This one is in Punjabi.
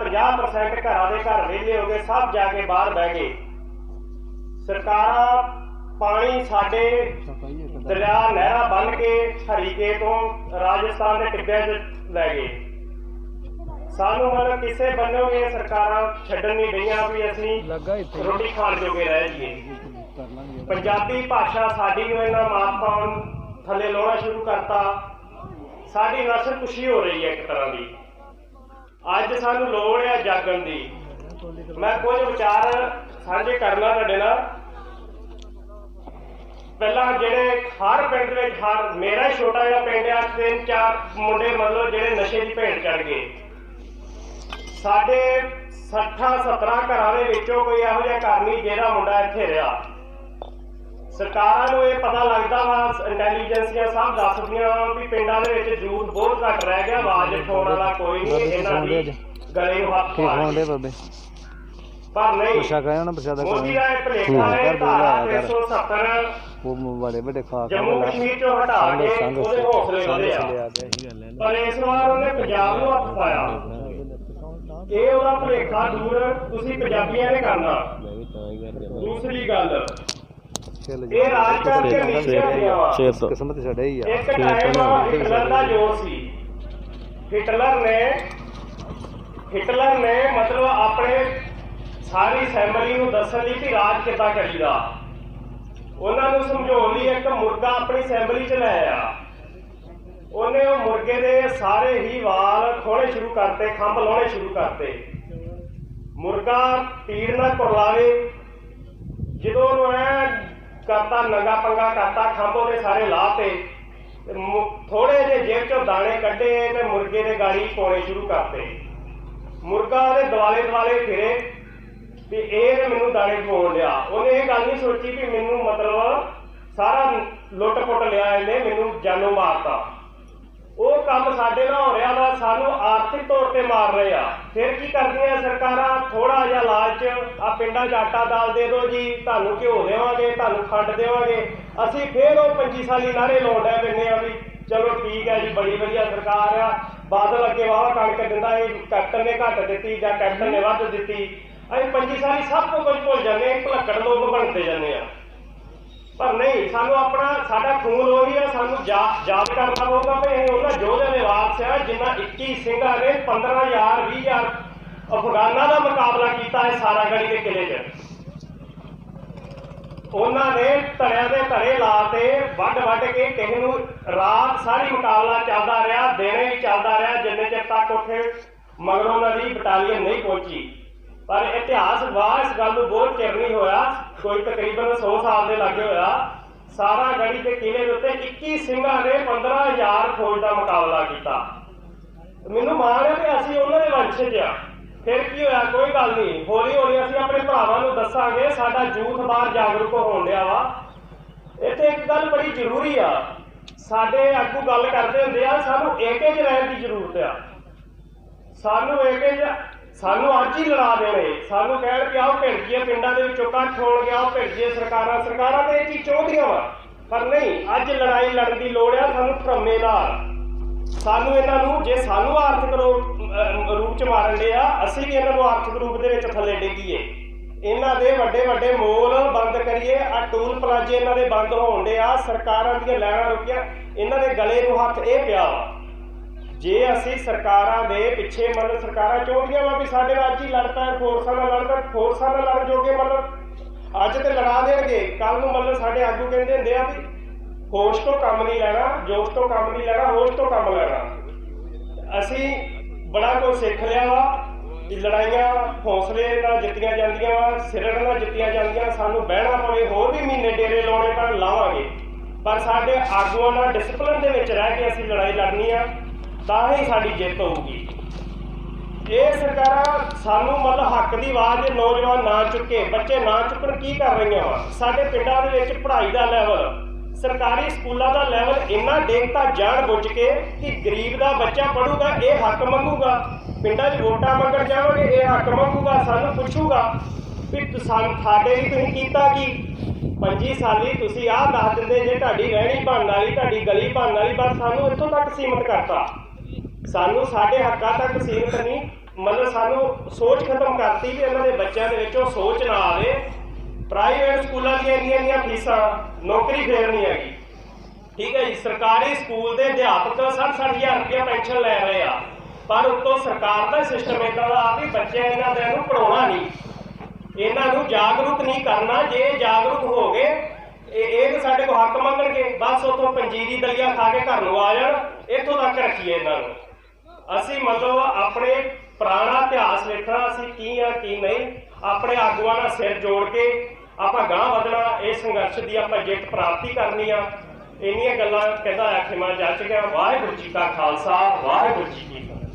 50% ਘਰਾਂ ਦੇ ਘਰ ਵਿਹਲੇ ਹੋ ਗਏ ਸਭ ਜਾ ਕੇ ਬਾਹਰ ਬਹਿ ਗਏ। ਸਰਕਾਰਾਂ ਪਾਣੀ ਸਾਡੇ ਦਰਿਆ ਨਹਿਰਾਂ ਬੰਨ ਕੇ ਹਰੀਕੇ ਤੋਂ ਰਾਜਸਥਾਨ ਦੇ ਟਿੱਬਿਆਂ 'ਚ ਲੈ ਗਏ। ਸਾਨੂੰ ਮਤਲਬ ਕਿਸੇ ਬੰਨੋਂ ਇਹ ਸਰਕਾਰਾਂ ਛੱਡਣ ਨਹੀਂ ਰਹੀਆਂ ਵੀ ਅਸੀਂ ਰੋਟੀ ਖਾਣ ਜੋਗੇ ਰਹਿ ਲਾਂਗੇ ਪੰਜਾਬੀ ਭਾਸ਼ਾ ਸਾਡੀ ਨੂੰ ਇਹਨਾਂ ਮਾਪਾਂ ਥੱਲੇ ਲਾਉਣਾ ਸ਼ੁਰੂ ਕਰਤਾ। ਸਾਡੀ ਨਸਲ ਖੁਸ਼ੀ ਹੋ ਰਹੀ ਹੈ ਇੱਕ ਤਰ੍ਹਾਂ ਦੀ। ਅੱਜ ਸਾਨੂੰ ਲੋੜ ਹੈ ਜਾਗਣ ਦੀ। ਮੈਂ ਕੁਝ ਵਿਚਾਰ ਸਾਂਝੇ ਕਰਨਾ ਤੁਹਾਡੇ ਨਾਲ। ਪਹਿਲਾਂ ਜਿਹੜੇ ਹਰ ਪਿੰਡ ਵਿੱਚ, ਹਰ ਮੇਰਾ ਛੋਟਾ ਜਿਹਾ ਪਿੰਡ ਆ, ਤਿੰਨ ਚਾਰ ਮੁੰਡੇ ਮਤਲਬ ਜਿਹੜੇ ਨਸ਼ੇ ਦੀ ਭੇਟ ਚੜ ਗਏ ਸਾਡੇ 60 17 ਘਰਾਂ ਦੇ ਵਿੱਚੋਂ ਕੋਈ ਇਹੋ ਜਿਹਾ ਘਰ ਨਹੀਂ ਜਿਹੜਾ ਮੁੰਡਾ ਇੱਥੇ ਰਿਹਾ। ਸਰਕਾਰਾਂ ਨੂੰ ਇਹ ਪਤਾ ਲੱਗਦਾ ਵਾ ਇੰਟੈਲੀਜੈਂਸੀਆਂ ਸਭ ਦੱਸਦੀਆਂ ਵਾ ਵੀ ਪਿੰਡਾਂ ਦੇ ਵਿੱਚ ਯੂਥ ਬਹੁਤ ਘੱਟ ਰਹਿ ਗਿਆ ਆਵਾਜ਼ ਉਠਾਉਣ ਵਾਲਾ ਕੋਈ ਨਹੀਂ ਇਹਨਾਂ ਦੀ ਗਲੇ ਨੂੰ ਹੱਥ ਕੀ ਪਾ ਬਾਬੇ? ਪਰ ਨਹੀਂ ਪੁੱਛਾ ਕਹਿਆ ਨਾ ਪ੍ਰਸ਼ਾਦਾ ਮੋਦੀ ਖਾਣਾ ਦਾ ਇਹ ਭਲੇਖਾ ਹੈ ਧਾਰਾ ਕਰ। 370 ਉਹ ਬੜੇ ਵੱਡੇ ਖਾ ਖਾ ਜੰਮੂ ਕਸ਼ਮੀਰ ਚੋਂ ਹਟਾ ਕੇ ਉਹਦੇ ਹੌਸਲੇ ਵਧੇ ਆ। ਕੇ ਪਰ ਇਸ ਵਾਰ ਉਹਨੇ ਪੰਜਾਬ ਨੂੰ ਹੱਥ ਪਾਇਆ। ਇਹ ਉਹਦਾ ਭਲੇਖਾ ਦੂਰ ਤੁਸੀਂ ਪੰਜਾਬੀਆਂ ਨੇ ਕਰਨਾ। ਤਾਂ ਦੂਸਰੀ ਗੱਲ ਚੱਲ ਇਹ ਰਾਜ ਕਰਕੇ ਨੀਚੇ ਹੋਇਆ ਵਾ ਸ਼ੇਰ ਤੋਂ ਕਿਸਮਤ ਸਾਡਾ ਹੀ ਆ। ਇੱਕ ਟਾਈਮ ਹਿਟਲਰ ਦਾ ਜੋਰ ਸੀ। ਹਿਟਲਰ ਨੇ ਹਿਟਲਰ ਨੇ ਮਤਲਬ ਆਪਣੇ ਸਾਰੀ ਅਸੈਂਬਲੀ ਨੂੰ ਦੱਸਣ ਲਈ ਕਿ ਰਾਜ ਕਿੱਦਾਂ ਕਰੀਦਾ। ਉਹਨਾਂ ਨੂੰ ਸਮਝਾਉਣ ਲਈ ਇੱਕ ਮੁਰਗਾ ਆਪਣੀ ਅਸੈਂਬਲੀ 'ਚ ਲੈ ਆਇਆ। ਉਹਨੇ ਉਹ ਮੁਰਗੇ ਦੇ ਸਾਰੇ ਹੀ ਵਾਲ ਖੋਲੇ ਸ਼ੁਰੂ ਕਰਤੇ ਖੰਭ ਲਾਉਣੇ ਸ਼ੁਰੂ ਕਰਤੇ। ਮੁਰਗਾ ਤੀਰ ਨਾਲ ਕੁਰਲਾਵੇ। ਜਦੋਂ ਉਹਨੂੰ ਐ ਕਰਤਾ, ਨੰਗਾ ਪੰਗਾ ਕਰਤਾ ਖੰਭ ਉਹਦੇ ਸਾਰੇ ਲਾਤੇ ਥੋੜੇ ਜਿਹੇ ਜੇਬ ਚੋਂ ਦਾਣੇ ਕੱਢੇ ਤੇ ਮੁਰਗੇ ਦੇ ਗਾਲੀ ਪਾਉਣੇ ਸ਼ੁਰੂ ਕਰਤੇ। ਮੁਰਗਾ ਉਹਦੇ ਦੁਆਲੇ ਦੁਆਲੇ ਫਿਰੇ ਤੇ ਇਹ ਤੇ ਮੈਨੂੰ ਦਾਣੇ ਖਵਾਉਣ ਲਿਆ ਉਹਨੇ ਇਹ ਗੱਲ ਨਹੀਂ ਸੋਚੀ ਵੀ ਮੈਨੂੰ ਮਤਲਬ ਸਾਰਾ ਲੁੱਟ ਪੁੱਟ ਲਿਆ ਇਹਨੇ, ਮੈਨੂੰ ਜਾਨੋਂ ਮਾਰਤਾ। ਉਹ ਕੰਮ ਸਾਡੇ ਨਾਲ ਹੋ ਰਿਹਾ ਵਾ ਸਾਨੂੰ ਆਰਥਿਕ ਤੌਰ ਤੇ ਮਾਰ ਰਹੇ ਆ। ਫਿਰ ਕੀ ਕਰਦੀਆਂ ਸਰਕਾਰਾਂ? ਥੋੜਾ ਜਿਹਾ ਲਾਲਚ ਆ ਪਿੰਡਾਂ 'ਚ ਆਟਾ ਦਾਲ ਦੇ ਦਿਓ ਜੀ, ਤੁਹਾਨੂੰ ਘਿਓ ਦੇਵਾਂਗੇ, ਤੁਹਾਨੂੰ ਖੰਡ ਦੇਵਾਂਗੇ। ਅਸੀਂ ਫਿਰ ਉਹ 25 ਸਾਲੀ ਨਾਰੇ ਲਾਉਂਦੇ ਪੈਂਦੇ ਆ ਵੀ ਚਲੋ ਠੀਕ ਹੈ ਜੀ, ਬੜੀ ਵਧੀਆ ਸਰਕਾਰ ਆ। ਬਾਦਲ ਅੱਗੇ ਵਾਹ ਕਣਕ ਦਿੰਦਾ ਇਹ ਕੈਪਟਨ ਨੇ ਘੱਟ ਦਿੱਤੀ ਜਾਂ ਕੈਪਟਨ ਨੇ ਵੱਧ ਦਿੱਤੀ। ਅਸੀਂ 25 ਸਾਲੀ ਸਭ ਤੋਂ ਕੁਝ ਭੁੱਲ ਜਾਂਦੇ ਆ ਭੁਲੱਕੜ ਲੋਕ ਬਣਦੇ ਜਾਂਦੇ ਆ ਪਰ ਨਹੀਂ, ਸਾਨੂੰ ਆਪਣਾ, ਸਾਡਾ ਖੂਨ ਉਹੀ ਆ, ਸਾਨੂੰ ਯਾਦ ਕਰਨਾ ਪਊਗਾ ਵੀ ਇਹ ਉਹਨਾਂ ਯੋਧਿਆਂ ਦੇ ਵਾਰਸ ਆ, ਜਿਨ੍ਹਾਂ 21 ਸਿੰਘਾਂ ਨੇ 15000 20000 ਅਫਗਾਨਾਂ ਦਾ ਮੁਕਾਬਲਾ ਕੀਤਾ ਹੈ ਸਾਰਾ ਦੇ ਕਿਲੇ 'ਚ। ਉਹਨਾਂ ਨੇ ਧੜਿਆਂ ਦੇ ਧੜੇ ਲਾ ਤੇ ਵੱਢ ਵੱਢ ਕੇ ਕਿਸੇ ਨੂੰ ਰਾਤ ਸਾਰੀ ਮੁਕਾਬਲਾ ਚੱਲਦਾ ਰਿਹਾ, ਦਿਨੇ ਵੀ ਚੱਲਦਾ ਰਿਹਾ, ਜਿੰਨੇ ਚਿਰ ਤੱਕ ਉੱਥੇ ਮਗਰੋਂ ਉਹਨਾਂ ਦੀ ਬਟਾਲੀਅਨ ਨਹੀਂ ਪਹੁੰਚੀ। ਪਰ ਇਤਿਹਾਸ ਗਵਾਹ ਇਸ ਗੱਲ ਨੂੰ ਬਹੁਤ ਚਿਰ ਨਹੀਂ ਹੋਇਆ। ਕੋਈ ਤਕਰੀਬਨ 100 ਸਾਲ ਦੇ ਲੱਗੇ ਹੋਇਆ। ਸਾਰਾ ਗੜੀ ਦੇ ਕਿਲੇ ਦੇ ਉੱਤੇ 21 ਸਿੰਘਾਂ ਨੇ 15000 ਫੌਜ ਦਾ ਮੁਕਾਬਲਾ ਕੀਤਾ। ਮੈਨੂੰ ਮਾਣ ਹੈ ਕਿ ਅਸੀਂ ਉਹਨਾਂ ਦੇ ਵੰਸ਼ਜ ਆ। ਫਿਰ ਕੀ ਹੋਇਆ? ਕੋਈ ਗੱਲ ਨਹੀਂ। ਹੌਲੀ ਹੌਲੀ ਅਸੀਂ ਆਪਣੇ ਭਰਾਵਾਂ ਨੂੰ ਦੱਸਾਂਗੇ। ਸਾਡਾ ਜੂਥ ਬਾਹਰ ਜਾਗਰੂਕ ਹੋਣ ਲਿਆ ਵਾ। ਇੱਥੇ ਇੱਕ ਗੱਲ ਬੜੀ ਜ਼ਰੂਰੀ ਆ। ਸਾਡੇ ਆਗੂ ਗੱਲ ਕਰਦੇ ਹੁੰਦੇ ਆ, ਸਾਨੂੰ ਏਕੇ 'ਚ ਰਹਿਣ ਦੀ ਜ਼ਰੂਰਤ ਆ। ਸਾਨੂੰ ਏਕੇ 'ਚ ਸਾਨੂੰ ਅੱਜ ਹੀ ਲੜਾ ਦੇਣੇ। ਸਾਨੂੰ ਕਹਿਣ ਕਿ ਆਓ ਭਿੜਕੀਏ ਪਿੰਡਾਂ ਦੇ ਵਿੱਚੋਂ ਕੱਠ ਹੋਣ ਗਿਆ ਆਓ ਭਿੜਕੀਏ ਸਰਕਾਰਾਂ ਸਰਕਾਰਾਂ ਤੇ ਇਹ ਚੀਜ਼ ਚਾਹੁੰਦੀਆਂ ਵਾ। ਪਰ ਨਹੀਂ, ਅੱਜ ਲੜਾਈ ਲੜਨ ਦੀ ਲੋੜ ਆ, ਸਾਨੂੰ ਭਰਮੇ ਨਾਲ ਸਾਨੂੰ ਇਹਨਾਂ ਨੂੰ, ਜੇ ਸਾਨੂੰ ਆਰਥਿਕ ਰੂਪ ਰੂਪ ਚ ਮਾਰਨ ਦੇ ਆ, ਅਸੀਂ ਵੀ ਇਹਨਾਂ ਨੂੰ ਆਰਥਿਕ ਰੂਪ ਦੇ ਵਿੱਚ ਥੱਲੇ ਡਿੱਗੀਏ। ਇਹਨਾਂ ਦੇ ਵੱਡੇ ਵੱਡੇ ਮੋਲ ਬੰਦ ਕਰੀਏ ਆ ਟੂਲ ਪਲਾਜੇ ਇਹਨਾਂ ਦੇ ਬੰਦ ਹੋਣ ਦੇ ਆ, ਸਰਕਾਰਾਂ ਦੀਆਂ ਲੈਣਾ ਰੁਕੀਆਂ, ਇਹਨਾਂ ਦੇ ਗਲੇ ਨੂੰ ਹੱਥ ਇਹ ਪਿਆ ਵਾ। ਜੇ ਅਸੀਂ ਸਰਕਾਰਾਂ ਦੇ ਪਿੱਛੇ ਮਤਲਬ ਸਰਕਾਰਾਂ ਚਾਹੁੰਦੀਆਂ ਵਾ ਵੀ ਸਾਡੇ ਨਾਲ ਅੱਜ ਹੀ ਲੜ ਪੈਣ, ਫੋਰਸਾਂ ਨਾਲ ਲੜ ਪੈਣ, ਫੋਰਸਾਂ ਨਾਲ ਲੜ ਜੋਗੇ ਮਤਲਬ ਅੱਜ ਤੇ ਲੜਾ ਦੇਣਗੇ ਕੱਲ ਨੂੰ ਮਤਲਬ ਸਾਡੇ ਆਗੂ ਕਹਿੰਦੇ ਹੁੰਦੇ ਆ ਵੀ ਹੋਸ਼ ਤੋਂ ਕੰਮ ਨਹੀਂ ਲੈਣਾ, ਜੋਸ਼ ਤੋਂ ਕੰਮ ਨਹੀਂ ਲੈਣਾ, ਹੋਸ਼ ਤੋਂ ਕੰਮ ਲੈਣਾ। ਅਸੀਂ ਬੜਾ ਕੁਝ ਸਿੱਖ ਲਿਆ ਵਾ ਵੀ ਲੜਾਈਆਂ ਹੌਸਲੇ ਨਾਲ ਜਿੱਤੀਆਂ ਜਾਂਦੀਆਂ ਵਾ ਸਿਰੜ ਨਾਲ ਜਿੱਤੀਆਂ ਜਾਂਦੀਆਂ, ਸਾਨੂੰ ਬਹਿਣਾ ਪਵੇ, ਹੋਰ ਵੀ ਮਹੀਨੇ ਡੇਰੇ ਲਾਉਣੇ ਤਾਂ ਲਾਵਾਂਗੇ। ਪਰ ਸਾਡੇ ਆਗੂਆਂ ਨਾਲ ਡਿਸਪਲਿਨ ਦੇ ਵਿੱਚ ਰਹਿ ਕੇ ਅਸੀਂ ਲੜਾਈ ਲੜਨੀ ਆ। ਤਾਂ ਹੀ ਸਾਡੀ ਜਿੱਤ ਹੋਊਗੀ। ਇਹ ਸਰਕਾਰਾਂ ਸਾਨੂੰ ਮਤਲਬ ਹੱਕ ਦੀ ਆਵਾਜ਼ ਨੌਜਵਾਨ ਨਾ ਚੁੱਕੇ, ਬੱਚੇ ਨਾ ਚੁੱਕਣ, ਕੀ ਕਰ ਰਹੀਆਂ ਵਾ? ਸਾਡੇ ਪਿੰਡਾਂ ਦੇ ਵਿੱਚ ਪੜ੍ਹਾਈ ਦਾ ਲੈਵਲ ਸਰਕਾਰੀ ਸਕੂਲਾਂ ਦਾ ਲੈਵਲ ਇੰਨਾ ਡੇਗਤਾ ਜਾਣ ਬੁੱਝ ਕੇ ਕਿ ਗਰੀਬ ਦਾ ਬੱਚਾ ਪੜੂਗਾ ਇਹ ਹੱਕ ਮੰਗੂਗਾ। ਪਿੰਡਾਂ 'ਚ ਵੋਟਾਂ ਮੰਗਣ ਜਾਵਾਂਗੇ, ਇਹ ਹੱਕ ਮੰਗੂਗਾ, ਸਾਨੂੰ ਪੁੱਛੂਗਾ ਵੀ ਤੁਸਾਂ ਸਾਡੇ ਲਈ ਤੁਸੀਂ ਕੀਤਾ ਕੀ? 25 ਸਾਲੀ ਤੁਸੀਂ ਆਹ ਦੱਸ ਦਿੰਦੇ ਜੇ ਤੁਹਾਡੀ ਰਹਿਣੀ ਬਣਨ ਵਾਲੀ, ਤੁਹਾਡੀ ਗਲੀ ਬਣਨ ਵਾਲੀ, ਬਸ ਸਾਨੂੰ ਇੱਥੋਂ ਤੱਕ ਸੀਮਤ ਕਰਤਾ। ਸਾਨੂੰ ਸਾਡੇ ਹੱਕਾਂ ਤੱਕ ਸੀਮਤ ਨਹੀਂ, ਮਤਲਬ ਸਾਨੂੰ ਸੋਚ ਖਤਮ ਕਰਤੀ ਵੀ ਇਹਨਾਂ ਦੇ ਬੱਚਿਆਂ ਦੇ ਵਿੱਚ ਉਹ ਸੋਚ ਨਾ ਆਵੇ। ਪ੍ਰਾਈਵੇਟ ਸਕੂਲਾਂ ਦੀਆਂ ਇੰਨੀਆਂ ਇੰਨੀਆਂ ਫੀਸਾਂ, ਨੌਕਰੀ ਫੇਰ ਨਹੀਂ ਹੈਗੀ। ਠੀਕ ਹੈ ਜੀ, ਸਰਕਾਰੀ ਸਕੂਲ ਦੇ ਅਧਿਆਪਕ 60-60000 ਰੁਪਏ ਪੈਨਸ਼ਨ ਲੈ ਰਹੇ ਆ। ਪਰ ਉੱਤੋਂ ਸਰਕਾਰ ਦਾ ਸਿਸਟਮ ਇਦਾਂ ਦਾ ਆ ਵੀ ਬੱਚੇ ਇਹਨਾਂ ਦੇ ਨੂੰ ਪੜਾਉਣਾ ਨਹੀਂ। ਇਹਨਾਂ ਨੂੰ ਜਾਗਰੂਕ ਨਹੀਂ ਕਰਨਾ, ਜੇ ਜਾਗਰੂਕ ਹੋ ਗਏ, ਇਹ ਇਹ ਤਾਂ ਸਾਡੇ ਕੋਲ ਹੱਕ ਮੰਗਣਗੇ। ਬਸ ਉਥੋਂ ਪੰਜੀਰੀ ਦਲੀਆ ਖਾ ਕੇ ਘਰ ਨੂੰ ਆ ਜਾਣ, ਇੱਥੋਂ ਤੱਕ ਰੱਖੀਏ ਇਹਨਾਂ ਨੂੰ। ਅਸੀਂ ਮਤਲਬ ਆਪਣੇ ਪੁਰਾਣਾ ਇਤਿਹਾਸ ਵੇਖਣਾ ਅਸੀਂ ਕੀ ਆ, ਕੀ ਨਹੀਂ। ਆਪਣੇ ਆਗੂਆਂ ਨਾਲ ਸਿਰ ਜੋੜ ਕੇ ਆਪਾਂ ਗਾਂਹ ਵਧਣਾ, ਇਹ ਸੰਘਰਸ਼ ਦੀ ਆਪਾਂ ਜਿੱਤ ਪ੍ਰਾਪਤੀ ਕਰਨੀ ਆ। ਇੰਨੀਆਂ ਗੱਲਾਂ ਕਹਿੰਦਾ ਆਖੇ ਮੈਂ ਜੱਜ ਗਿਆ, ਵਾਹਿਗੁਰੂ ਜੀ ਕਾ ਖਾਲਸਾ, ਵਾਹਿਗੁਰੂ ਜੀ ਕੀ ਫਤਿਹ।